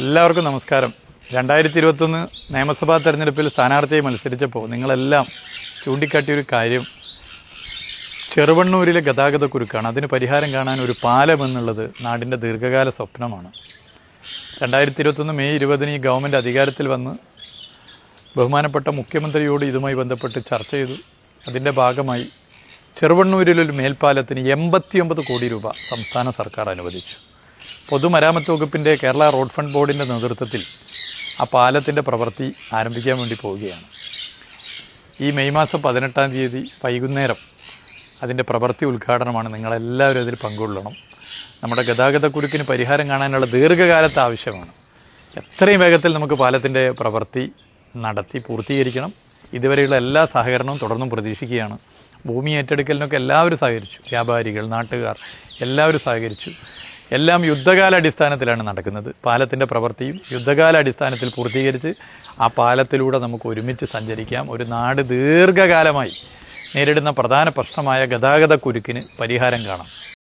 എല്ലാവർക്കും നമസ്കാരം. രണ്ടായിരത്തി ഇരുപത്തൊന്ന് നിയമസഭാ തെരഞ്ഞെടുപ്പിൽ സ്ഥാനാർത്ഥിയെ മത്സരിച്ചപ്പോൾ നിങ്ങളെല്ലാം ചൂണ്ടിക്കാട്ടിയൊരു കാര്യം ചെറുവണ്ണൂരിലെ ഗതാഗത കുരുക്കാണ്. അതിന് പരിഹാരം കാണാൻ ഒരു പാലം എന്നുള്ളത് നാടിന്റെ ദീർഘകാല സ്വപ്നമാണ്. രണ്ടായിരത്തി ഇരുപത്തൊന്ന് മെയ് ഇരുപതിന് ഈ ഗവൺമെന്റ് അധികാരത്തിൽ വന്ന് ബഹുമാനപ്പെട്ട മുഖ്യമന്ത്രിയോട് ഇതുമായി ബന്ധപ്പെട്ട് ചർച്ച ചെയ്തു. അതിന്റെ ഭാഗമായി ചെറുവണ്ണൂരിലൊരു മേൽപ്പാലത്തിന് എൺപത്തിയൊമ്പത് കോടി രൂപ സംസ്ഥാന സർക്കാർ അനുവദിച്ചു. പൊതുമരാമത്ത് വകുപ്പിന്റെ കേരള റോഡ് ഫണ്ട് ബോർഡിന്റെ നേതൃത്വത്തിൽ ആ പാലത്തിന്റെ പ്രവൃത്തി ആരംഭിക്കാൻ വേണ്ടി പോവുകയാണ്. ഈ മെയ് മാസം പതിനെട്ടാം തീയതി വൈകുന്നേരം അതിന്റെ പ്രവൃത്തി ഉദ്ഘാടനമാണ് നിങ്ങളെല്ലാവരും അതിൽ പങ്കുകൊള്ളണം. നമ്മുടെ ഗതാഗതക്കുരുക്കിന് പരിഹാരം കാണാനുള്ള ദീർഘകാലത്തെ ആവശ്യമാണ്. എത്രയും വേഗത്തിൽ നമുക്ക് പാലത്തിന്റെ പ്രവൃത്തി നടത്തി പൂർത്തീകരിക്കണം. ഇതുവരെയുള്ള എല്ലാ സഹകരണവും തുടർന്നും പ്രതീക്ഷിക്കുകയാണ്. ഭൂമി ഏറ്റെടുക്കലിനൊക്കെ എല്ലാവരും സഹകരിച്ചു. വ്യാപാരികൾ നാട്ടുകാർ എല്ലാവരും സഹകരിച്ചു. എല്ലാം യുദ്ധകാലാടിസ്ഥാനത്തിലാണ് നടക്കുന്നത്. പാലത്തിന്റെ പ്രവൃത്തിയും യുദ്ധകാലാടിസ്ഥാനത്തിൽ പൂർത്തീകരിച്ച് ആ പാലത്തിലൂടെ നമുക്ക് ഒരുമിച്ച് സഞ്ചരിക്കാം. ഒരു നാട് ദീർഘകാലമായി നേരിടുന്ന പ്രധാന പ്രശ്നമായ ഗതാഗത കുരുക്കിന് പരിഹാരം കാണാം.